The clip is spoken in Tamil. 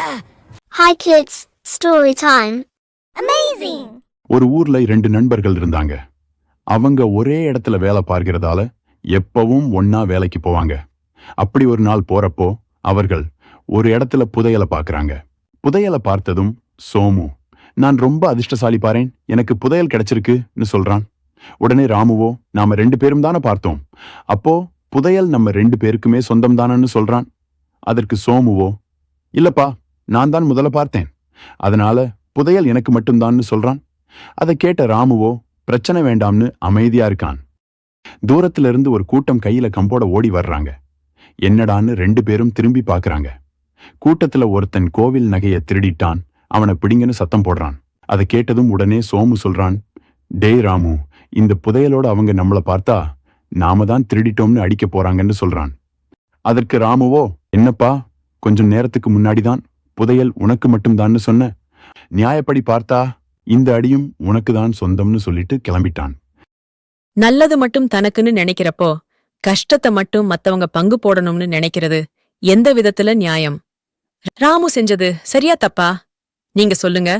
Hi kids, story time. Amazing! ஒரு ஊர்ல ரெண்டு நண்பர்கள் இருந்தாங்க. அவங்க ஒரே இடத்துல வேலை பார்க்கிறதால எப்பவும் ஒன்னா வேலைக்கு போவாங்க. அப்படி ஒரு நாள் போறப்போ அவர்கள் ஒரு இடத்துல புதையலை பார்க்கறாங்க. புதையலை பார்த்ததும் சோமு நான் ரொம்ப அதிர்ஷ்டசாலி பாரேன். எனக்கு புதையல் கிடைச்சிருக்குன்னு சொல்றான். உடனே ராமுவோ நாம ரெண்டு பேரும் தானே பார்த்தோம். அப்போ புதையல் நம்ம ரெண்டு பேருக்குமே சொந்தம் தானன்னு சொல்றான். அதற்கு சோமுவோ இல்லப்பா நான் தான் முதல்ல பார்த்தேன். அதனால புதையல் எனக்கு மட்டும்தான்னு சொல்றான். அதை கேட்ட ராமுவோ பிரச்சனை வேண்டாம்னு அமைதியா இருக்கான். தூரத்துல இருந்து ஒரு கூட்டம் கையில கம்போட ஓடி வர்றாங்க. என்னடான்னு ரெண்டு பேரும் திரும்பி பார்க்கறாங்க கூட்டத்துல ஒருத்தன் கோவில் நகையை திருடிட்டான். அவனை பிடிங்கன்னு சத்தம் போடுறான். அதை கேட்டதும் உடனே சோமு சொல்றான் டேய் ராமு இந்த புதையலோட அவங்க நம்மள பார்த்தா நாம தான் திருடிட்டோம்னு அடிக்க போறாங்கன்னு சொல்றான். அதற்கு ராமுவோ என்னப்பா கொஞ்சம் நேரத்துக்கு முன்னாடிதான் புதையல் உனக்கு மட்டும்தான்னு சொன்ன? நியாயப்படி பார்த்தா இந்த அடியும் உனக்கு தான் சொந்தம்னு சொல்லிட்டு கிளம்பிட்டான். நல்லது மட்டும் தனக்குன்னு நினைக்கிறப்போ கஷ்டத்தை மட்டும் மத்தவங்க பங்கு போடணும்னு நினைக்கிறது எந்த விதத்துல நியாயம்? ராமு செஞ்சது சரியா தப்பா? நீங்க சொல்லுங்க.